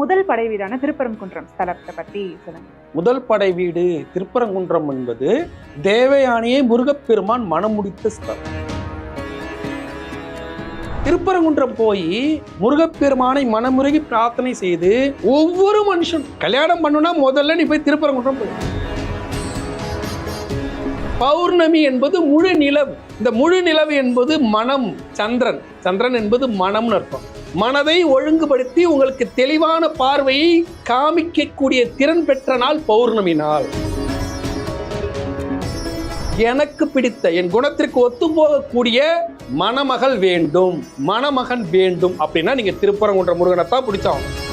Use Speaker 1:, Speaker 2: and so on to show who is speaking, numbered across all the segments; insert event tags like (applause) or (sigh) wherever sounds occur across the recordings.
Speaker 1: முதல் படை வீடான திருப்பரங்குன்றம். ஸ்தலத்தை பத்தி சொல்லுங்க.
Speaker 2: முதல் படை வீடு திருப்பரங்குன்றம் என்பது தேவயானியை முருகப்பெருமான் மனமுடித்த ஸ்தலம். திருப்பரங்குன்றம் போய் முருகப்பெருமானை மனமுருகி பிரார்த்தனை செய்து ஒவ்வொரு மனுஷன் கல்யாணம் பண்ணுனா முதல்ல நீ போய் திருப்பரங்குன்றம் போய். பௌர்ணமி என்பது முழு நிலவு இந்த முழு நிலவு என்பது மனம் சந்திரன். சந்திரன் என்பது மனம்னு அர்த்தம். மனதை ஒழுங்குபடுத்தி உங்களுக்கு தெளிவான பார்வையை காமிக்கக்கூடிய திறன் பெற்ற நாள் பௌர்ணமி நாள். எனக்கு பிடித்த என் குணத்திற்கு ஒத்து போகக்கூடிய மணமகள் வேண்டும். மணமகன் வேண்டும் அப்படின்னா நீங்க திருப்பரங்குன்ற முருகனை தான் பிடிச்சாகும்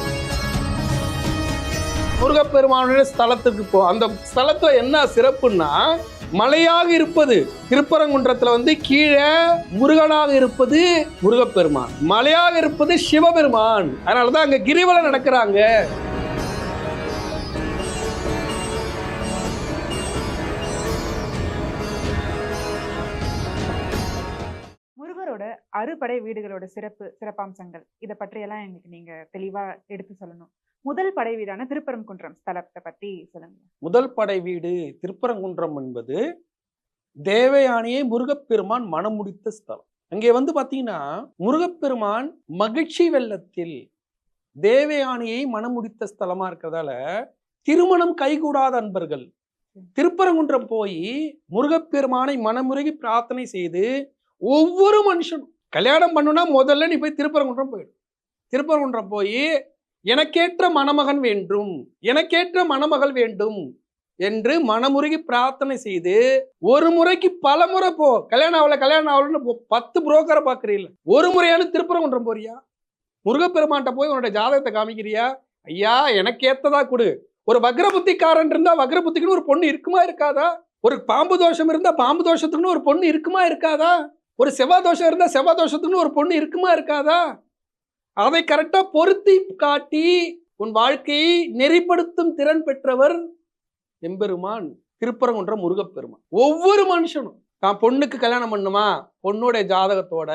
Speaker 2: முருகப்பெருமானுடைய ஸ்தலத்துக்கு போ அந்த ஸ்தலத்தில் என்ன சிறப்புன்னா மலையாக இருப்பது. திருப்பரங்குன்றத்துல வந்து கீழே முருகனாக இருப்பது முருகப்பெருமான். மலையாக இருப்பது சிவபெருமான். அதனாலதான் அங்க கிரிவலம் நடக்கிறாங்க.
Speaker 1: அறுபடை வீடுகளோட சிறப்பு சிறப்பம்சங்கள் இதை பற்றியெல்லாம் எங்களுக்கு நீங்க தெளிவா எடுத்து சொல்லணும். முதல் படை வீடான திருப்பரங்குன்றம் ஸ்தலத்தை பத்தி சொல்லுங்க.
Speaker 2: முதல் படை வீடு திருப்பரங்குன்றம் என்பது தேவயானியை முருகப்பெருமான் மனமுடித்த ஸ்தலம். அங்கே வந்து பாத்தீங்கன்னா முருகப்பெருமான் மகிழ்ச்சி வெள்ளத்தில் தேவயானியை மனமுடித்த ஸ்தலமா இருக்கிறதால திருமணம் கைகூடாத அன்பர்கள். திருப்பரங்குன்றம் போய் முருகப்பெருமானை மனமுருகி பிரார்த்தனை செய்து ஒவ்வொரு மனுஷனும் கல்யாணம் பண்ணுனா முதல்ல நீ போய் திருப்பரங்குன்றம் போயிடும் திருப்பரங்குன்றம் போய் எனக்கேற்ற மணமகன் வேண்டும் எனக்கேற்ற மணமகள் வேண்டும் என்று மனமுருகி பிரார்த்தனை செய்து ஒரு முறைக்கு பல முறை போ கல்யாணம் ஆகல கல்யாணம் ஆகலன்னு பத்து புரோக்கரை பார்க்குறீல்ல ஒரு முறையான திருப்பரங்குன்றம் போறியா? முருகப்பெருமான்ட்ட போய் உன்னோட ஜாதகத்தை காமிக்கிறியா? ஐயா எனக்கு ஏத்ததா கொடு. ஒரு வக்ர புத்திக்காரன் இருந்தா வக்ர புத்திக்குன்னு ஒரு பொண்ணு இருக்குமா இருக்காதா? ஒரு பாம்பு தோஷம் இருந்தா பாம்பு தோஷத்துக்குன்னு ஒரு பொண்ணு இருக்குமா இருக்காதா? ஒரு செவ்வாய் தோஷம் இருந்தா செவ்வாய் தோஷத்துக்குன்னு ஒரு பொண்ணு இருக்குமா இருக்காதா? அதை கரெக்டா பொருத்தி காட்டி உன் வாழ்க்கையை நெறிப்படுத்தும் திறன் பெற்றவர் எம்பெருமான். திருப்பரங்குன்ற முருகப்பெருமான். ஒவ்வொரு மனுஷனும் தான் பொண்ணுக்கு கல்யாணம் பண்ணுமா? பொண்ணுடைய ஜாதகத்தோட.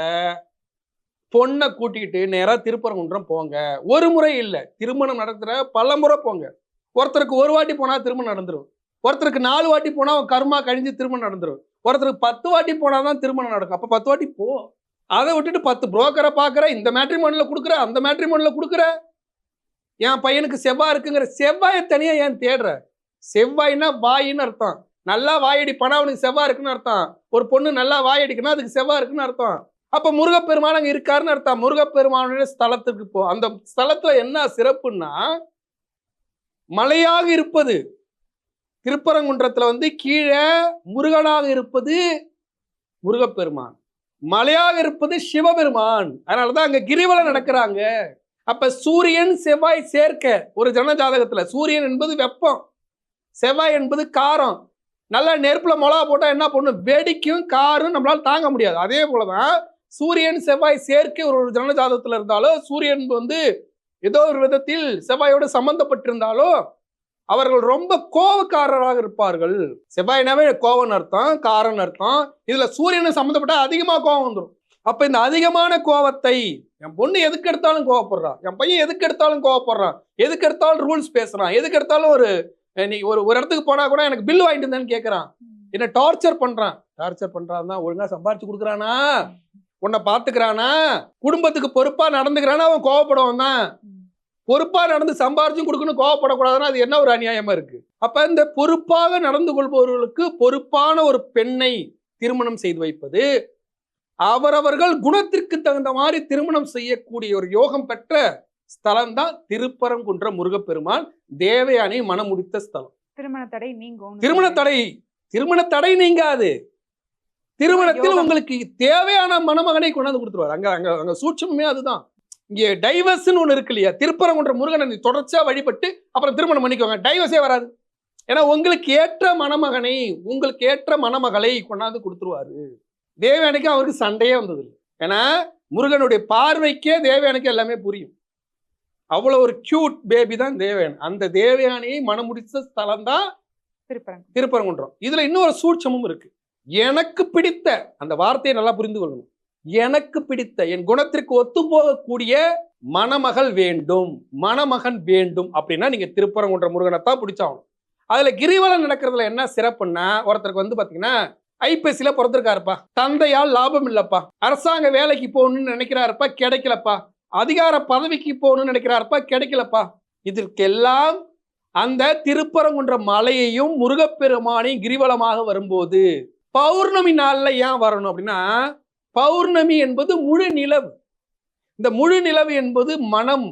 Speaker 2: பொண்ணை கூட்டிக்கிட்டு நேரா திருப்பரங்குன்றம் போங்க. ஒரு முறை இல்லை திருமணம் நடத்துற பல முறை போங்க. ஒருத்தருக்கு ஒரு வாட்டி போனா திருமணம் நடந்துரும். ஒருத்தருக்கு நாலு வாட்டி போனா கர்மா கழிஞ்சு திருமணம் நடந்துரும். ஒருத்தருக்கு பத்து வாட்டி போனாதான் திருமணம் நடக்கும். அப்ப பத்து வாட்டி போ. அதை விட்டுட்டு பத்து புரோக்கரை பார்க்குற இந்த மேட்ரிமோனில் கொடுக்குற அந்த மேட்ரிமோனில் கொடுக்குற என் பையனுக்கு செவ்வாய் இருக்குங்கிற செவ்வாயை தனியாக ஏன் தேடுற? செவ்வாய்னா வாயின்னு அர்த்தம். நல்லா வாயடி பணம் அவனுக்கு செவ்வாய் இருக்குன்னு அர்த்தம். ஒரு பொண்ணு நல்லா வாயடிக்கணும் அதுக்கு செவ்வாய் இருக்குன்னு அர்த்தம். அப்போ முருகப்பெருமான் அங்கே இருக்காருன்னு அர்த்தம். முருகப்பெருமானுடைய ஸ்தலத்துக்கு போ. அந்த ஸ்தலத்தில் என்ன சிறப்புன்னா மலையாக இருப்பது. திருப்பரங்குன்றத்தில் வந்து கீழே முருகனாக இருப்பது முருகப்பெருமான். மலையாக இருப்பது சிவபெருமான். அதனாலதான் அங்க கிரிவலம் நடக்கிறாங்க. அப்ப சூரியன் செவ்வாய் சேர்க்க ஒரு ஜன ஜாதகத்துல சூரியன் என்பது வெப்பம் செவ்வாய் என்பது காரம். நல்லா நெருப்புல மிளகா போட்டா என்ன பண்ணும்? வெடிக்கும் காரும் நம்மளால தாங்க முடியாது. அதே போலதான் சூரியன் செவ்வாய் சேர்க்கை ஒரு ஒரு ஜன ஜாதகத்துல இருந்தாலோ சூரியன் வந்து ஏதோ ஒரு விதத்தில் செவ்வாயோடு சம்பந்தப்பட்டிருந்தாலும் அவர்கள் ரொம்ப கோவக்காரராக இருப்பார்கள். செவ்வாயினாவே கோவன் அர்த்தம் காரன் அர்த்தம். இதுல சூரியனை சம்மந்தப்பட்ட அதிகமா கோவம் வந்துடும் அப்ப இந்த அதிகமான கோவத்தை என் பொண்ணு எதுக்கு எடுத்தாலும் கோவப்படுறான் என் பையன் எதுக்கு எடுத்தாலும் கோவப்படுறான்? எதுக்கு எடுத்தாலும் ரூல்ஸ் பேசுறான்? எதுக்கு எடுத்தாலும் ஒரு நீ ஒரு ஒரு இடத்துக்கு போனா கூட எனக்கு பில் வாங்கிட்டு இருந்தேன்னு கேட்கறான் என்ன டார்ச்சர் பண்றான். டார்ச்சர் பண்றான் தான் ஒழுங்கா சம்பாரிச்சு கொடுக்குறானா? உன்னை பாத்துக்கிறானா? குடும்பத்துக்கு பொறுப்பா நடந்துக்கிறானா? அவன் கோவப்படுவான் தான். பொறுப்பா நடந்து சம்பாரிச்சும் கொடுக்கணும் கோவப்படக்கூடாதுன்னா அது என்ன ஒரு அநியாயமா இருக்கு? அப்ப இந்த பொறுப்பாக நடந்து கொள்பவர்களுக்கு பொறுப்பான ஒரு பெண்ணை திருமணம் செய்து வைப்பது அவரவர்கள் குணத்திற்கு தகுந்த மாதிரி திருமணம் செய்யக்கூடிய ஒரு யோகம் பெற்ற ஸ்தலம் தான் திருப்பரங்குன்ற முருகப்பெருமான் தேவயானை மனமுடித்த ஸ்தலம்.
Speaker 1: திருமண தடை நீங்கும்.
Speaker 2: திருமண தடை திருமண தடை நீங்காது. திருமணத்தில். உங்களுக்கு தேவையான மணமகனை கொண்டாந்து கொடுத்துருவாரு. அங்க அங்க அங்க சூட்சமே அதுதான். இங்க டைவர்ஸ்னு ஒண்ணு இருக்கு இல்லையா? திருப்பரங்குன்ற முருகனை நீ தொடர்ச்சியா வழிபட்டு அப்புறம் திருமணம் பண்ணிக்கோங்க டைவர்ஸே வராது. ஏன்னா உங்களுக்கு ஏற்ற மணமகனை உங்களுக்கு ஏற்ற மணமகளை கொண்டாந்து கொடுத்துருவாரு. தேவயானைக்கு அவருக்கு சண்டையே வந்தது இல்லை ஏன்னா முருகனுடைய பார்வைக்கே தேவயானைக்கு எல்லாமே புரியும். அவ்வளவு ஒரு கியூட் பேபி தான் தேவயானை. அந்த தேவயானையை மனமுடித்த ஸ்தலம் தான்
Speaker 1: திருப்பரங்கு
Speaker 2: திருப்பரங்குன்றம். இதுல இன்னொரு சூட்சமும் இருக்கு. எனக்கு பிடித்த அந்த வார்த்தையை நல்லா புரிந்து கொள்ளணும். எனக்கு பிடித்த என் குணத்திற்கு ஒத்து போகக்கூடிய மணமகள் வேண்டும் மணமகன் வேண்டும் அப்படின்னா நீங்க திருப்பரங்குன்ற முருகனை தான் பிடிச்சாகணும். அதுல கிரிவலம் நடக்கிறதுல என்ன சிறப்புன்னா ஒருத்தருக்கு வந்து பாத்தீங்கன்னா ஐபிஎஸ்சில பிறந்திருக்காருப்பா. தந்தையால் லாபம் இல்லப்பா. அரசாங்க வேலைக்கு போகணும்னு நினைக்கிறாருப்பா கிடைக்கலப்பா. அதிகார பதவிக்கு போகணும்னு நினைக்கிறாருப்பா கிடைக்கலப்பா. இதற்கெல்லாம் அந்த திருப்பரங்குன்ற மலையையும் முருகப்பெருமானையும் கிரிவலமாக வரும்போது பௌர்ணமி நாளில் ஏன் வரணும் அப்படின்னா பௌர்ணமி என்பது முழு நிலவு. இந்த முழு நிலவு என்பது மனம்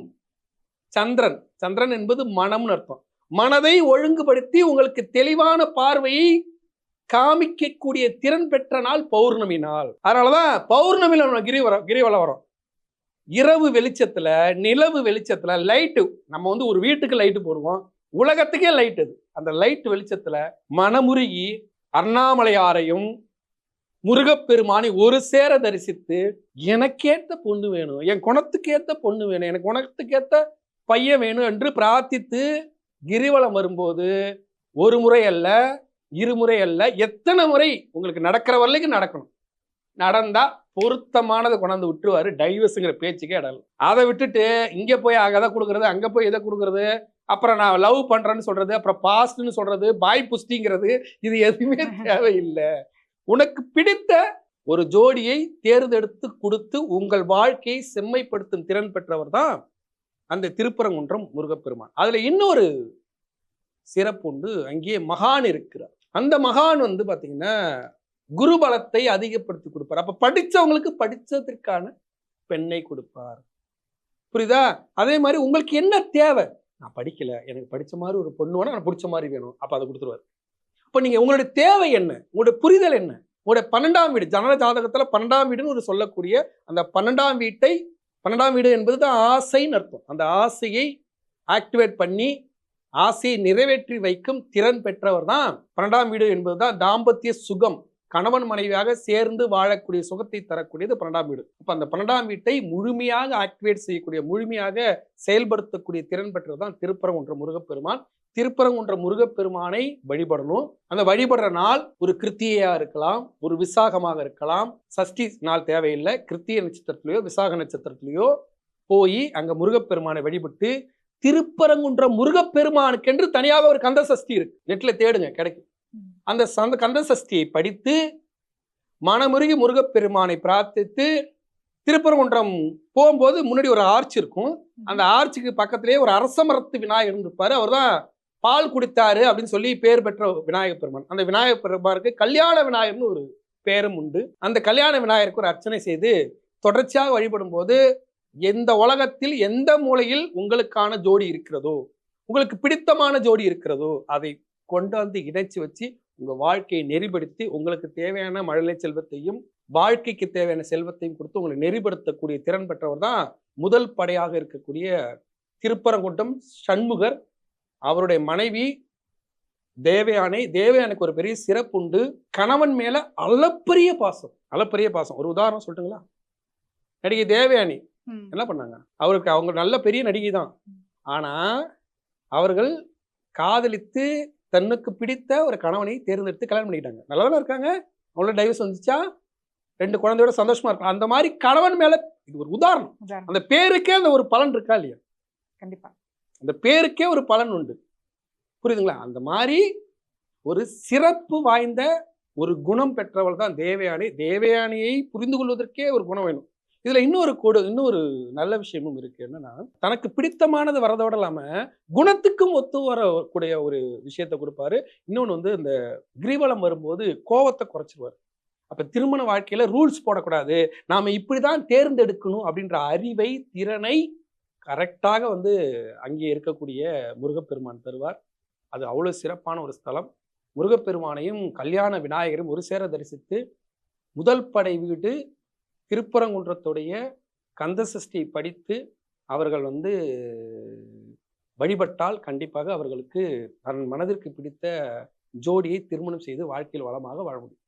Speaker 2: சந்திரன். சந்திரன் என்பது மனம்னு அர்த்தம். மனதை ஒழுங்குபடுத்தி உங்களுக்கு தெளிவான பார்வையை காமிக்கக்கூடிய திறன் பெற்ற நாள் பௌர்ணமி நாள். அதனாலதான் பௌர்ணமியில நம்ம கிரிவலம் கிரிவலம் வரும். இரவு வெளிச்சத்துல நிலவு வெளிச்சத்துல லைட்டு நம்ம வந்து ஒரு வீட்டுக்கு லைட்டு போடுவோம். உலகத்துக்கே லைட் அது. அந்த லைட் வெளிச்சத்துல மனமுருகி அண்ணாமலையாரையும் முருகப்பெருமானை ஒரு சேர தரிசித்து எனக்கேத்த பொண்ணு வேணும் என் குணத்துக்கேத்த பொண்ணு வேணும் எனக்கு குணத்துக்கேத்த பையன் வேணும் என்று பிரார்த்தித்து கிரிவலம் வரும்போது ஒரு முறை அல்ல இருமுறை அல்ல எத்தனை முறை உங்களுக்கு நடக்கிற வரைக்கும் நடக்கணும் நடந்தா பொருத்தமானதை கொண்டாந்து விட்டுருவாரு டைவர்ஸுங்கிற பேச்சுக்கே இடம். அதை விட்டுட்டு இங்க போய் அதை கொடுக்கறது அங்க போய் இதை கொடுக்கறது அப்புறம் நான் லவ் பண்றேன்னு சொல்றது அப்புறம் பாஸ்ட்னு சொல்றது பாய் புஸ்டிங்கிறது இது எதுவுமே (laughs) தேவையில்லை உனக்கு பிடித்த ஒரு ஜோடியை தேர்ந்தெடுத்து கொடுத்து உங்கள் வாழ்க்கையை செம்மைப்படுத்தும் திறன் பெற்றவர் தான் அந்த திருப்பரங்குன்றம் முருகப்பெருமான். அதுல இன்னொரு சிறப்பு உண்டு. அங்கேயே மகான் இருக்கிறார். அந்த மகான் வந்து பாத்தீங்கன்னா குருபலத்தை அதிகப்படுத்தி கொடுப்பார். அப்ப படிச்சவங்களுக்கு படிச்சதற்கான பெண்ணை கொடுப்பார். புரியுதா? அதே மாதிரி உங்களுக்கு என்ன தேவை? நான் படிக்கல. எனக்கு படிச்ச மாதிரி ஒரு பொண்ணு வேணும் எனக்கு பிடிச்ச மாதிரி வேணும். அப்போ அதை கொடுத்துருவார். இப்போ நீங்க உங்களுடைய தேவை என்ன? உங்களுடைய புரிதல் என்ன? உங்களுடைய பன்னெண்டாம் வீடு ஜனன ஜாதகத்தில் பன்னெண்டாம் வீடுன்னு ஒரு சொல்லக்கூடிய அந்த பன்னெண்டாம் வீட்டை பன்னெண்டாம் வீடு என்பது தான் ஆசைன்னு அர்த்தம். அந்த ஆசையை ஆக்டிவேட் பண்ணி ஆசையை நிறைவேற்றி வைக்கும் திறன் பெற்றவர் தான் பன்னெண்டாம் வீடு என்பது தான் தாம்பத்திய சுகம். கணவன் மனைவியாக சேர்ந்து வாழக்கூடிய சுகத்தை தரக்கூடியது பன்னெண்டாம் வீடு. அப்போ அந்த பன்னெண்டாம் வீட்டை முழுமையாக ஆக்டிவேட் செய்யக்கூடிய முழுமையாக செயல்படுத்தக்கூடிய திறன் பெற்றவர் தான் திருப்பரங்குன்ற முருகப்பெருமான். திருப்பரங்குன்ற முருகப்பெருமானை வழிபடணும். அந்த வழிபடுற நாள் ஒரு கிருத்தியா இருக்கலாம் ஒரு விசாகமாக இருக்கலாம். சஷ்டி நாள் தேவையில்லை. கிருத்திய நட்சத்திரத்திலேயோ விசாக நட்சத்திரத்திலேயோ போய் அங்க முருகப்பெருமானை வழிபட்டு திருப்பரங்குன்ற முருகப்பெருமானுக்கென்று தனியாக ஒரு கந்த சஷ்டி இருக்கு. நெட்ல தேடுங்க கிடைக்கும். அந்த சந்த கந்த சஷ்டியை படித்து மனமுருகி முருகப்பெருமானை பிரார்த்தித்து திருப்பரங்குன்றம் போகும்போது முன்னாடி ஒரு ஆர்ச் இருக்கும். அந்த ஆர்ச்சுக்கு பக்கத்திலேயே ஒரு அரச மரத்து விநாயகர் இருப்பாரு அவர் தான் பால் குடித்தாரு அப்படின்னு சொல்லி பேர் பெற்ற விநாயகர் பெருமான். அந்த விநாயகர் பெருமானுக்கு கல்யாண விநாயகர்னு ஒரு பேரும் உண்டு. அந்த கல்யாண விநாயகருக்கு ஒரு அர்ச்சனை செய்து தொடர்ச்சியாக வழிபடும் போது எந்த உலகத்தில் எந்த மூலையில் உங்களுக்கான ஜோடி இருக்கிறதோ உங்களுக்கு பிடித்தமான ஜோடி இருக்கிறதோ அதை கொண்டு வந்து இணைச்சு வச்சு உங்க வாழ்க்கையை நெறிப்படுத்தி உங்களுக்கு தேவையான மழலை செல்வத்தையும் வாழ்க்கைக்கு தேவையான செல்வத்தையும் கொடுத்து உங்களை நெறிப்படுத்தக்கூடிய திறன் பெற்றவர் தான் முதல் படையாக இருக்கக்கூடிய திருப்பரங்குன்றம் சண்முகர் அவருடைய மனைவி தேவயானை தேவயானைக்கு ஒரு பெரிய சிறப்பு உண்டு. கணவன் மேல அளப்பரிய பாசம். அளப்பரிய பாசம். ஒரு உதாரணம் சொல்லட்டுங்களா? நடிகை தேவயானி. என்ன பண்ணாங்க? அவருக்கு அவங்க நல்ல பெரிய நடிகை தான். ஆனா அவர்கள் காதலித்து தன்னுக்கு பிடித்த ஒரு கணவனை தேர்ந்தெடுத்து கல்யாணம் பண்ணிக்கிட்டாங்க. நல்லா தானே இருக்காங்க. அவங்களோட டைவர்ஸ் வந்துச்சா? ரெண்டு குழந்தையோட சந்தோஷமா இருக்கலாம். அந்த மாதிரி கணவன் மேல இது ஒரு உதாரணம்.
Speaker 1: உதாரணம்.
Speaker 2: அந்த பேருக்கே அந்த ஒரு பலன் இருக்கா இல்லையா?
Speaker 1: கண்டிப்பா.
Speaker 2: அந்த பேருக்கே ஒரு பலன் உண்டு. புரியுதுங்களா? அந்த மாதிரி ஒரு சிறப்பு வாய்ந்த ஒரு குணம் பெற்றவள் தான் தேவயானி. தேவயானியை புரிந்து கொள்வதற்கே ஒரு குணம் வேணும். இதில் இன்னொரு கூட இன்னொரு நல்ல விஷயமும் இருக்கு. என்னன்னா தனக்கு பிடித்தமானது வரதோட இல்லாமல் குணத்துக்கும் ஒத்து வரக்கூடிய ஒரு விஷயத்தை கொடுப்பாரு. இன்னொன்று வந்து இந்த கிரிவலம் வரும்போது கோவத்தை குறைச்சிருவார். அப்போ திருமண வாழ்க்கையில் ரூல்ஸ் போடக்கூடாது. நாம இப்படிதான் தேர்ந்தெடுக்கணும் அப்படின்ற அறிவை திறனை கரெக்டாக வந்து அங்கே இருக்கக்கூடிய முருகப்பெருமான் தருவார் அது அவ்வளோ சிறப்பான ஒரு ஸ்தலம். முருகப்பெருமானையும் கல்யாண விநாயகரும் ஒரு சேர தரிசித்து முதல் படை வீடு திருப்பரங்குன்றத்துடைய கந்தசஷ்டி படித்து அவர்கள் வந்து வழிபட்டால் கண்டிப்பாக அவர்களுக்கு தன் மனதிற்கு பிடித்த ஜோடியை திருமணம் செய்து வாழ்க்கையில் வளமாக வாழ முடியும்.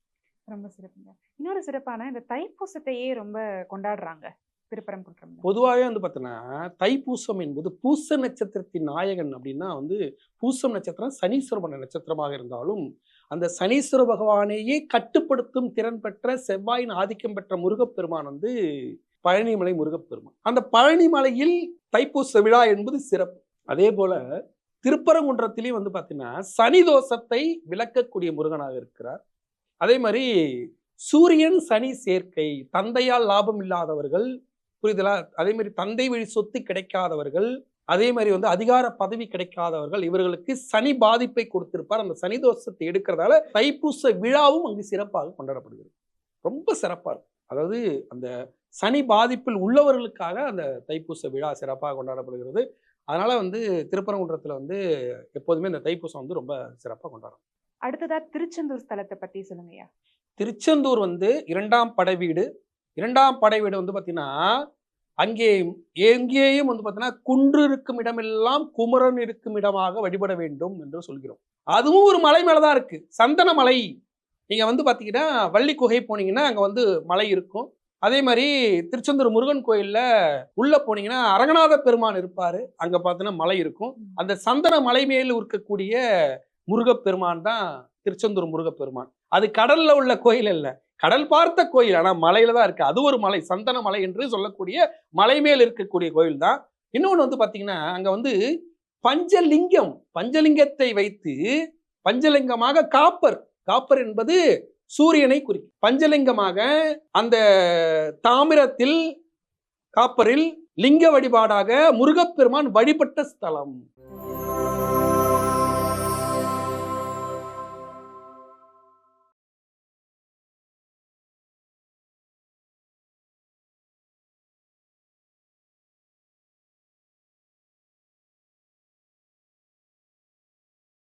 Speaker 1: ரொம்ப சிறப்புங்க. இன்னொரு சிறப்பான இந்த தைப்பூசத்தையே ரொம்ப கொண்டாடுறாங்க. திருப்பரங்குன்றம்
Speaker 2: பொதுவாகவே வந்து பார்த்தோன்னா தைப்பூசம் என்பது பூச நட்சத்திரத்தின் நாயகன் அப்படின்னா வந்து பூசம் நட்சத்திரம் சனீஸ்வரபன நட்சத்திரமாக இருந்தாலும் அந்த சனீஸ்வர பகவானையே கட்டுப்படுத்தும் திறன் பெற்ற செவ்வாயின் ஆதிக்கம் பெற்ற முருகப்பெருமான் வந்து பழனிமலை முருகப்பெருமான். அந்த பழனிமலையில் தைப்பூச விழா என்பது சிறப்பு. அதே போல திருப்பரங்குன்றத்திலையும் வந்து பார்த்தீங்கன்னா சனி தோஷத்தை விளக்கக்கூடிய முருகனாக இருக்கிறார். அதே மாதிரி சூரியன் சனி சேர்க்கை தந்தையால் லாபம் இல்லாதவர்கள் புரியுதலா? அதே மாதிரி தந்தை வழி சொத்து கிடைக்காதவர்கள் அதே மாதிரி வந்து அதிகார பதவி கிடைக்காதவர்கள் இவர்களுக்கு சனி பாதிப்பை கொடுத்திருப்பார். அந்த சனி தோஷத்தை எடுக்கிறதால தைப்பூச விழாவும் அங்கு சிறப்பாக கொண்டாடப்படுகிறது. ரொம்ப சிறப்பா இருக்கும். அதாவது அந்த சனி பாதிப்பில் உள்ளவர்களுக்காக அந்த தைப்பூச விழா சிறப்பாக கொண்டாடப்படுகிறது. அதனால வந்து திருப்பரங்குன்றத்துல வந்து எப்போதுமே இந்த தைப்பூசம் வந்து ரொம்ப சிறப்பாக கொண்டாடும்
Speaker 1: அடுத்ததா திருச்செந்தூர் ஸ்தலத்தை பத்தி சொல்லுங்கய்யா.
Speaker 2: திருச்செந்தூர் வந்து இரண்டாம் படை வீடு இரண்டாம் படை வீடு வந்து பார்த்தீங்கன்னா அங்கே எங்கேயும் வந்து பார்த்தீங்கன்னா குன்று இருக்கும் இடமெல்லாம் குமரன் இருக்கும் இடமாக வழிபட வேண்டும் என்று சொல்கிறோம். அதுவும் ஒரு மலை மேல தான் இருக்கு. சந்தன மலை. நீங்க வந்து பார்த்தீங்கன்னா வள்ளி குகை போனீங்கன்னா அங்க வந்து மலை இருக்கும். அதே மாதிரி திருச்செந்தூர் முருகன் கோயில்ல உள்ள போனீங்கன்னா அரங்கநாத பெருமான் இருப்பாரு. அங்க பார்த்தீங்கன்னா மலை இருக்கும். அந்த சந்தன மலை மேல் இருக்கக்கூடிய முருகப்பெருமான் தான் திருச்செந்தூர் முருகப்பெருமான். அது கடல்ல உள்ள கோயில் அல்ல. கடல் பார்த்த கோயில் ஆனா மலையில தான் இருக்கு. அது ஒரு மலை சந்தன மலை என்று சொல்லக்கூடிய மலை மேல் இருக்கக்கூடிய கோயில் தான். இன்னொன்று வந்து பார்த்தீங்கன்னா அங்கே வந்து பஞ்சலிங்கம் பஞ்சலிங்கத்தை வைத்து பஞ்சலிங்கமாக காப்பர் காப்பர் என்பது சூரியனை குறிக்கும். பஞ்சலிங்கமாக அந்த தாமிரத்தில் காப்பரில் லிங்க வழிபாடாக முருகப்பெருமான் வழிபட்ட ஸ்தலம்.